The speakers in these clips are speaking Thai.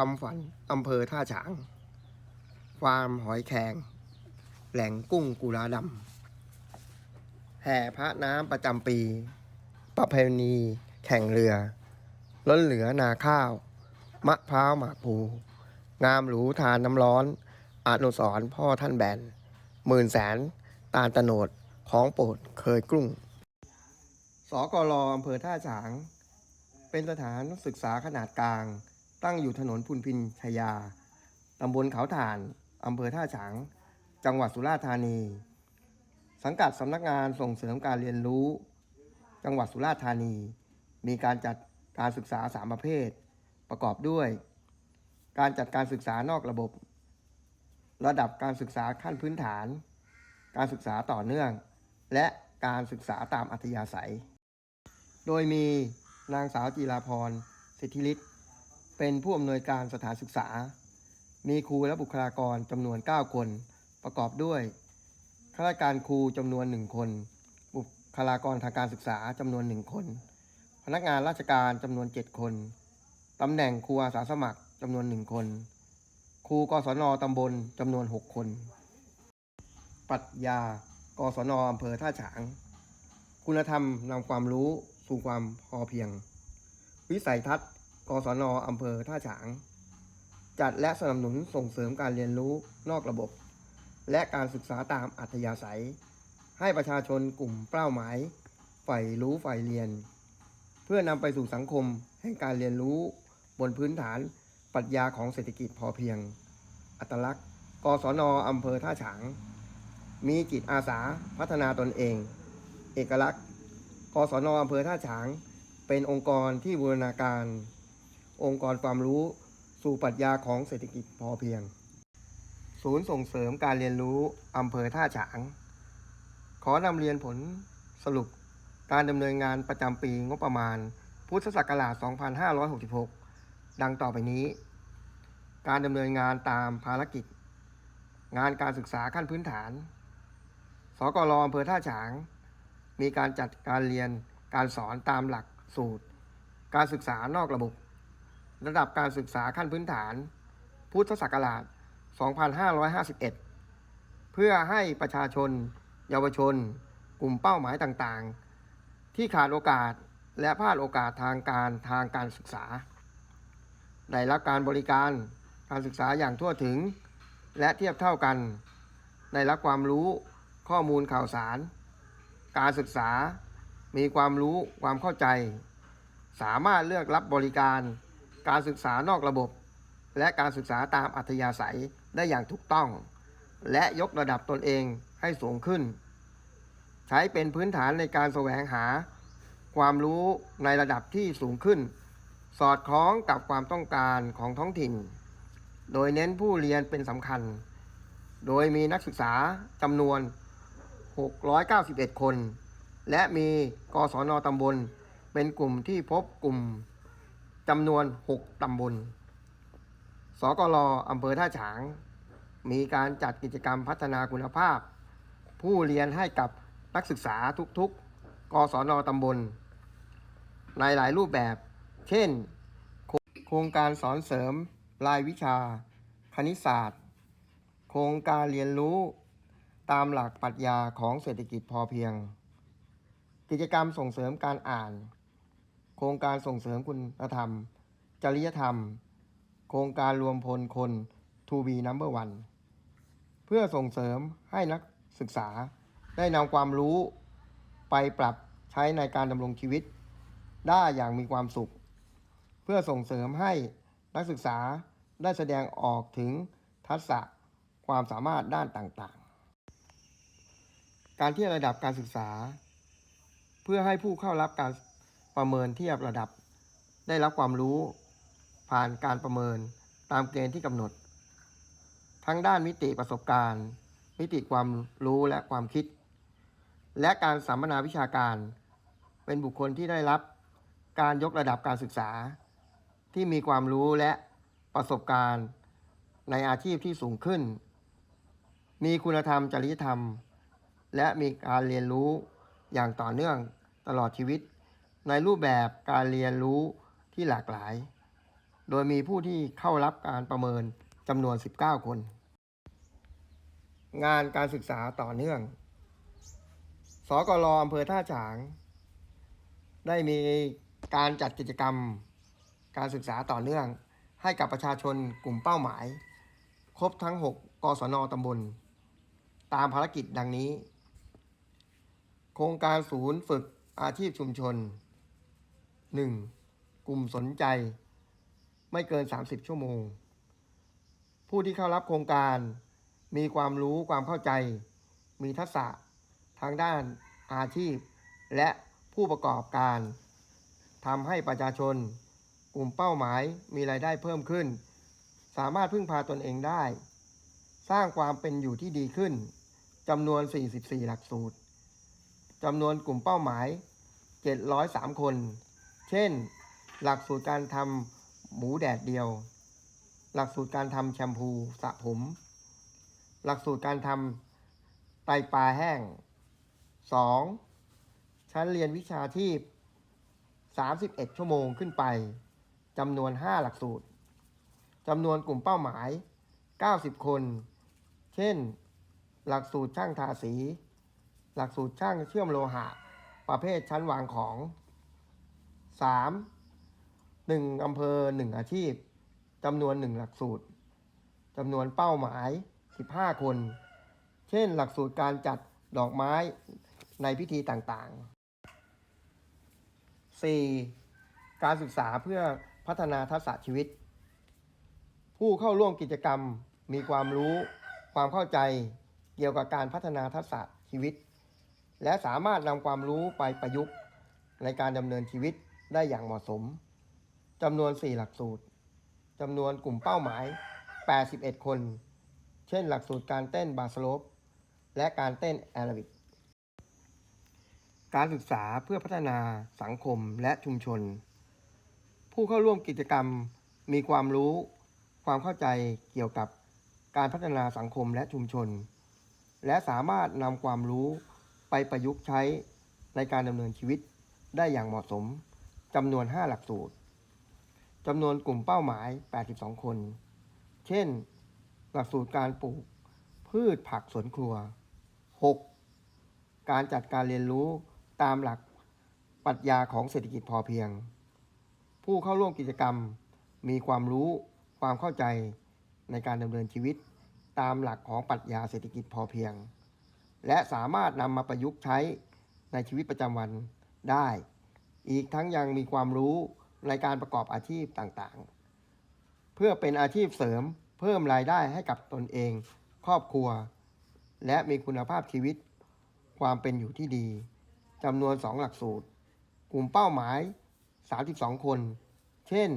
คำฝันอำเภอท่าฉาง ฟาร์มหอยแครงแหล่งกุ้งกุลาดำแห่พระน้ำประจำปี ประเพณีแข่งเรือ ล้นเหลือนาข้าว มะพร้าวหมากภู งามหรูทานน้ำร้อนอนุสรณ์พ่อท่านแบนหมื่นแสน ตาลตะโนดของโปรดเคยกรุ้งสกลอำเภอท่าฉาง เป็นสถานศึกษาขนาดกลาง ตั้งอยู่ถนนพุนพินชยา ตำบลเขาถ่าน อำเภอท่าฉาง จังหวัดสุราษฎร์ธานี สังกัดสำนักงานส่งเสริมการเรียนรู้ จังหวัดสุราษฎร์ธานี มีการจัดการศึกษาสามประเภท ประกอบด้วย การจัดการศึกษานอกระบบ ระดับการศึกษาขั้นพื้นฐาน การศึกษาต่อเนื่อง และการศึกษาตามอัธยาศัย โดยมีนางสาวจีราพรสิทธิฤทธิ์ เป็นผู้อำนวยการสถานศึกษา มีครูและบุคลากรจำนวน 9 คน ประกอบด้วยข้าราชการครูจำนวน 1 คน บุคลากรทางการศึกษาจำนวน 1 คน พนักงานราชการจำนวน 7 คนตำแหน่งครูอาสาสมัครจำนวน 1 คน ครูกศนตำบลจำนวน 6 คนปรัชญากศนอำเภอท่าฉาง คุณธรรมนำความรู้สู่ความพอเพียง วิสัยทัศน์ กศนอำเภอท่าฉาง จัดและสนับสนุนส่งเสริมการเรียนรู้นอกระบบ และการศึกษาตามอัธยาศัย ให้ประชาชนกลุ่มเป้าหมายใฝ่รู้ใฝ่เรียน เพื่อนำไปสู่สังคมแห่งการเรียนรู้บนพื้นฐานปรัชญาของเศรษฐกิจพอเพียง อัตลักษณ์ กศนอำเภอท่าฉาง มีจิตอาสาพัฒนาตนเอง เอกลักษณ์ กศนอำเภอท่าฉาง เป็นองค์กรที่บูรณาการ องค์กรความรู้สู่ปรัชญาของเศรษฐกิจพอเพียง ศูนย์ส่งเสริมการเรียนรู้อำเภอท่าฉาง ขอนำเรียนผลสรุปการดำเนินงานประจำปีงบประมาณ พุทธศักราช 2566 ดังต่อไปนี้ การดำเนินงานตามภารกิจ งานการศึกษาขั้นพื้นฐาน สกลอำเภอท่าฉาง มีการจัดการเรียนการสอนตามหลักสูตร การศึกษานอกระบบ ระดับการศึกษาขั้นพื้นฐาน พุทธศักราช 2551 เพื่อให้ประชาชน เยาวชน กลุ่มเป้าหมายต่างๆ ที่ขาดโอกาสและพลาดโอกาสทางการทางการศึกษา ได้รับการบริการการศึกษาอย่างทั่วถึง และเทียบเท่ากันได้รับความรู้ข้อมูลข่าวสาร การศึกษามีความรู้ความเข้าใจ สามารถเลือกรับบริการ การศึกษานอกระบบ และการศึกษาตามอัธยาศัยได้อย่างถูกต้อง และยกระดับตนเองให้สูงขึ้น ใช้เป็นพื้นฐานในการแสวงหา ความรู้ในระดับที่สูงขึ้น สอดคล้องกับความต้องการของท้องถิ่น โดยเน้นผู้เรียนเป็นสำคัญ โดยมีนักศึกษาจำนวน 691 คน และมีกศนตำบลเป็นกลุ่มที่พบกลุ่ม จำนวน 6 ตำบล สกลอำเภอท่าฉาง มีการจัดกิจกรรมพัฒนาคุณภาพ ผู้เรียนให้กับนักศึกษาทุกๆ กศนตำบล ในหลายรูปแบบ เช่น โครงการสอนเสริม รายวิชา คณิตศาสตร์ โครงการเรียนรู้ตามหลักปรัชญาของเศรษฐกิจพอเพียง กิจกรรมส่งเสริมการอ่าน โครงการส่งเสริมคุณธรรม จริยธรรม โครงการรวมพลคน To be number one เพื่อส่งเสริมให้นักศึกษาได้นำความรู้ไปปรับใช้ในการดำรงชีวิต ได้อย่างมีความสุข เพื่อส่งเสริมให้นักศึกษาได้แสดงออกถึงทักษะความสามารถด้านต่างๆ การทียบระดับการศึกษา เพื่อให้ผู้เข้ารับการ ประเมินเทียบระดับ ได้รับความรู้ ผ่านการประเมินตามเกณฑ์ที่กำหนด ทั้งด้านมิติประสบการณ์ มิติความรู้และความคิด และการสัมมนาวิชาการ เป็นบุคคลที่ได้รับการยกระดับการศึกษา ที่มีความรู้และประสบการณ์ ในอาชีพที่สูงขึ้น มีคุณธรรมจริยธรรม และมีการเรียนรู้อย่างต่อเนื่องตลอดชีวิต ในรูปแบบการเรียนรู้ที่หลากหลาย โดยมีผู้ที่เข้ารับการประเมินจำนวน 19 คน งานการศึกษาต่อเนื่อง สกลอำเภอท่าฉาง ได้มีการจัดกิจกรรมการศึกษาต่อเนื่อง ให้กับประชาชนกลุ่มเป้าหมาย ครบทั้ง 6 กศนตำบล ตามภารกิจดังนี้ โครงการศูนย์ฝึกอาชีพชุมชน 1. กลุ่มสนใจ ไม่เกิน 30 ชั่วโมง ผู้ที่เข้ารับโครงการ มีความรู้ความเข้าใจ มีทักษะทางด้านอาชีพ และผู้ประกอบการทำให้ประชาชน กลุ่มเป้าหมายมีรายได้เพิ่มขึ้น สามารถพึ่งพาตนเองได้ สร้างความเป็นอยู่ที่ดีขึ้นจำนวน 44 หลักสูตรจำนวนกลุ่มเป้าหมาย 703 คน เช่น หลักสูตรการทำหมูแดดเดียว หลักสูตรการทำแชมพูสระผม หลักสูตรการทำไตปลาแห้ง 2. ชั้นเรียนวิชาชีพ31 ชั่วโมงขึ้นไปจำนวน 5 หลักสูตรจำนวนกลุ่มเป้าหมาย 90 คน เช่น หลักสูตรช่างทาสี หลักสูตรช่างเชื่อมโลหะ ประเภทชั้นวางของ 3. 1อำเภอ1อาชีพจำนวน1หลักสูตรจำนวนเป้าหมาย15คน เช่น หลักสูตรการจัดดอกไม้ในพิธีต่างๆ 4. การศึกษาเพื่อพัฒนาทักษะชีวิต ผู้เข้าร่วมกิจกรรมมีความรู้ ความเข้าใจเกี่ยวกับการพัฒนาทักษะชีวิต และสามารถนำความรู้ไปประยุกต์ในการดำเนินชีวิต ได้อย่างเหมาะสมจำนวน 4 หลักสูตรจำนวนกลุ่มเป้าหมาย 81 คน เช่น หลักสูตรการเต้นบาสโลป และการเต้นแอโรบิก การศึกษาเพื่อพัฒนาสังคมและชุมชน ผู้เข้าร่วมกิจกรรมมีความรู้ ความเข้าใจเกี่ยวกับการพัฒนาสังคมและชุมชน และสามารถนำความรู้ไปประยุกต์ใช้ในการดำเนินชีวิตได้อย่างเหมาะสม จำนวน 5 หลักสูตรจำนวนกลุ่มเป้าหมาย 82 คน เช่น หลักสูตรการปลูก พืชผักสวนครัว 6. การจัดการเรียนรู้ตามหลักปรัชญาของเศรษฐกิจพอเพียง ผู้เข้าร่วมกิจกรรมมีความรู้ความเข้าใจในการดำเนินชีวิตตามหลักของปรัชญาเศรษฐกิจพอเพียง และสามารถนำมาประยุกต์ใช้ในชีวิตประจำวันได้ อีกทั้งยังมีความรู้ในการประกอบอาชีพต่างๆ เพื่อเป็นอาชีพเสริมเพิ่มรายได้ให้กับตนเอง ครอบครัว และมีคุณภาพชีวิต ความเป็นอยู่ที่ดีจำนวน 2 หลักสูตร กลุ่มเป้าหมาย 32 คน เช่น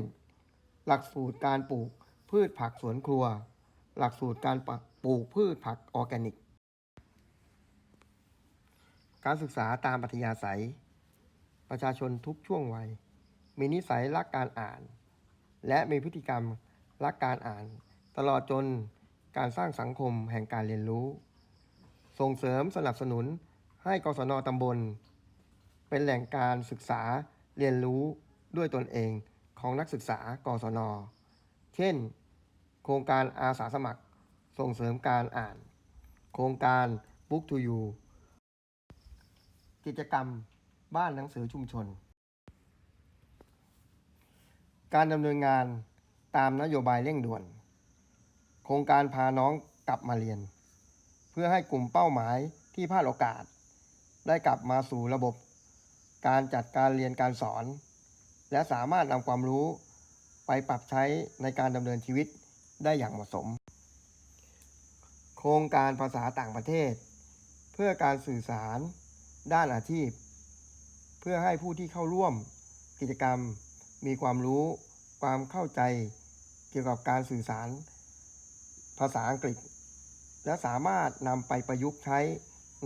หลักสูตรการปลูกพืชผักสวนครัว หลักสูตรการปลูกพืชผักออร์แกนิก การศึกษาตามปัธยาศัย ประชาชนทุกช่วงวัย มีนิสัยรักการอ่าน และมีพฤติกรรมรักการอ่าน ตลอดจนการสร้างสังคมแห่งการเรียนรู้ ส่งเสริมสนับสนุนให้กศนตำบล เป็นแหล่งการศึกษาเรียนรู้ด้วยตนเองของนักศึกษากศน เช่น โครงการอาสาสมัคร ส่งเสริมการอ่าน โครงการ Book to You กิจกรรม บ้านหนังสือชุมชน การดำเนินงานตามนโยบายเร่งด่วน โครงการพาน้องกลับมาเรียน เพื่อให้กลุ่มเป้าหมายที่พลาดโอกาส ได้กลับมาสู่ระบบ การจัดการเรียนการสอน และสามารถนำความรู้ไปปรับใช้ในการดำเนินชีวิตได้อย่างเหมาะสม โครงการภาษาต่างประเทศ เพื่อการสื่อสาร ด้านอาชีพ เพื่อให้ผู้ที่เข้าร่วมกิจกรรม มีความรู้ ความเข้าใจเกี่ยวกับการสื่อสาร ภาษาอังกฤษ และสามารถนำไปประยุกต์ใช้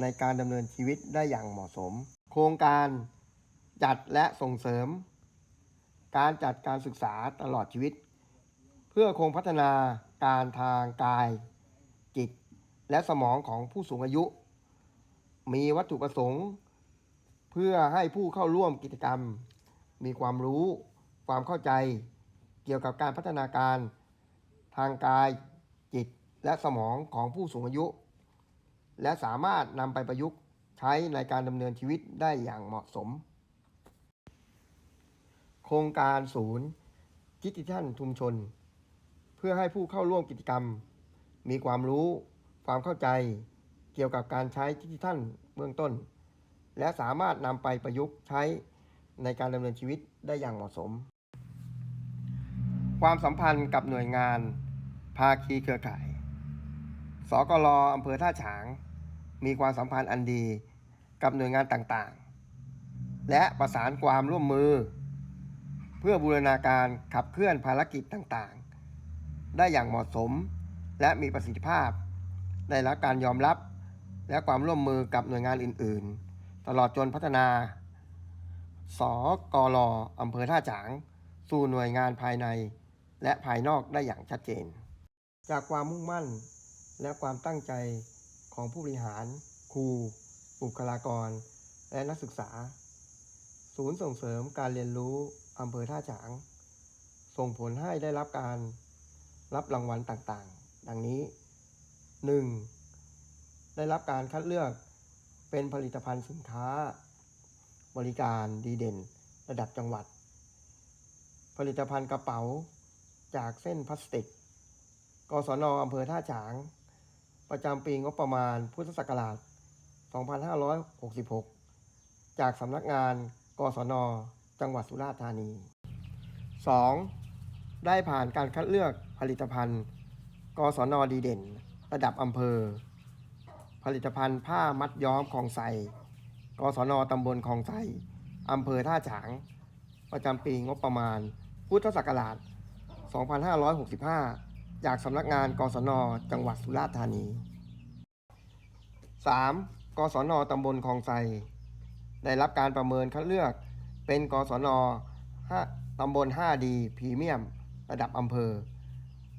ในการดำเนินชีวิตได้อย่างเหมาะสม โครงการจัดและส่งเสริม การจัดการศึกษาตลอดชีวิต เพื่อคงพัฒนาการทางกาย จิต และสมองของผู้สูงอายุ มีวัตถุประสงค์ เพื่อให้ผู้เข้าร่วมกิจกรรม มีความรู้ ความเข้าใจ เกี่ยวกับการพัฒนาการ ทางกายจิตและสมองของผู้สูงอายุ และสามารถนำไปประยุกต์ใช้ในการดำเนินชีวิตได้อย่างเหมาะสม โครงการศูนย์ดิจิทัลชุมชน เพื่อให้ผู้เข้าร่วมกิจกรรม มีความรู้ ความเข้าใจ เกี่ยวกับการใช้ดิจิทัลเบื้องต้น และสามารถนำไปประยุกต์ใช้ในการดำเนินชีวิตได้อย่างเหมาะสม ความสัมพันธ์กับหน่วยงาน ภาคีเครือข่าย สกลอำเภอท่าฉาง มีความสัมพันธ์อันดีกับหน่วยงานต่างๆ และประสานความร่วมมือ เพื่อบูรณาการขับเคลื่อนภารกิจต่างๆ ได้อย่างเหมาะสมและมีประสิทธิภาพ ได้รับการยอมรับและความร่วมมือกับหน่วยงานอื่น ๆ ตลอดจนพัฒนา สกลอำเภอท่าฉาง สู่หน่วยงานภายใน และภายนอกได้อย่างชัดเจน จากความมุ่งมั่นและความตั้งใจของผู้บริหาร ครู บุคลากร และนักศึกษา ศูนย์ส่งเสริมการเรียนรู้อำเภอท่าฉาง ส่งผลให้ได้รับการรับรางวัลต่างๆ ดังนี้ 1. ได้รับการคัดเลือก เป็นผลิตภัณฑ์สินค้า บริการดีเด่น ระดับจังหวัด ผลิตภัณฑ์กระเป๋าจากเส้นพลาสติก กศนอำเภอท่าฉาง ประจำปีงบประมาณพุทธศักราช 2566 จากสำนักงาน กศน จังหวัดสุราษฎร์ธานี 2. ได้ผ่านการคัดเลือกผลิตภัณฑ์ กศนดีเด่น ระดับอำเภอ ผลิตภัณฑ์ผ้ามัดย้อมคลองไซกศนตำบลคลองไซอำเภอท่าฉาง ประจำปีงบประมาณ พุทธศักราช 2565 จากสำนักงานกศนจังหวัดสุราษฎร์ธานี 3. กศนตำบลคลองไซได้รับการประเมินคัดเลือกเป็นกศน5ตำบล5ดีพรีเมียม ระดับอำเภอ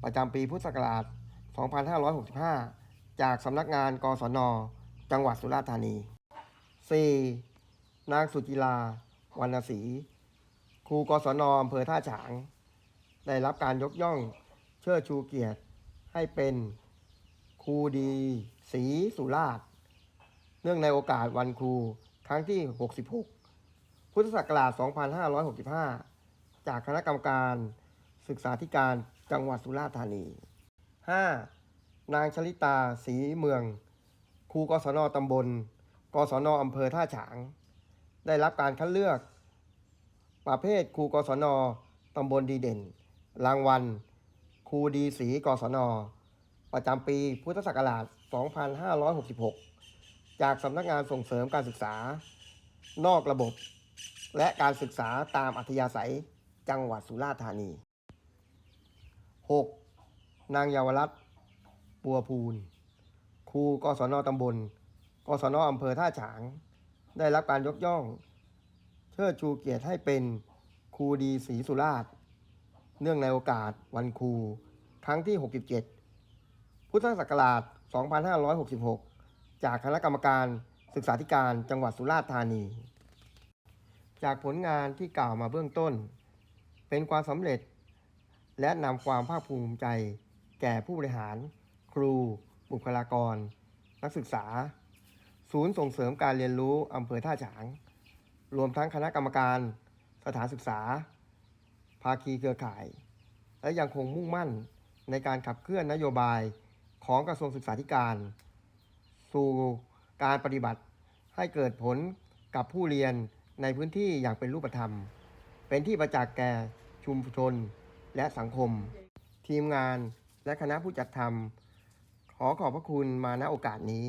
ประจำปีพุทธศักราช 2565 จากสำนักงานกศน จังหวัดสุราษฎร์ธานี 4. นางสุจิลาวรรณศรีครูกศนอำเภอท่าฉาง ได้รับการยกย่องเชิดชูเกียรติให้เป็นครูดีศรีสุราษฎร์เนื่องในโอกาสวันครูครั้งที่ 66 พุทธศักราช 2565 จากคณะกรรมการศึกษาธิการจังหวัดสุราษฎร์ธานี 5. นางชลิตาศรีเมือง ครูกศนตำบล กศนอำเภอท่าฉาง ได้รับการคัดเลือก ประเภทครูกศนตำบลดีเด่น รางวัล ครูดีศรีกศน ประจำปีพุทธศักราช 2566 จากสำนักงานส่งเสริมการศึกษา นอกระบบ และการศึกษาตามอัธยาศัยจังหวัดสุราษฎร์ธานี 6. นางเยาวรัตน์ ปัวพูลครูกศนตำบล กศนอำเภอท่าฉาง ได้รับการยกย่อง เชิดชูเกียรติให้เป็นครูดีศรีสุราษฎร์เนื่องในโอกาสวันครู ครั้งที่ 67 พุทธศักราช 2566 จากคณะกรรมการศึกษาธิการจังหวัดสุราษฎร์ธานี จากผลงานที่กล่าวมาเบื้องต้น เป็นความสำเร็จและนำความภาคภูมิใจแก่ผู้บริหาร ครู บุคลากร นักศึกษา ศูนย์ส่งเสริมการเรียนรู้อำเภอท่าฉาง รวมทั้งคณะกรรมการ สถานศึกษา ภาคีเครือข่าย และยังคงมุ่งมั่นในการขับเคลื่อนนโยบายของกระทรวงศึกษาธิการ สู่การปฏิบัติให้เกิดผลกับผู้เรียนในพื้นที่อย่างเป็นรูปธรรม เป็นที่ประจักษ์แก่ชุมชนและสังคม ทีมงานและคณะผู้จัดทำ ขอขอบพระคุณมาณโอกาสนี้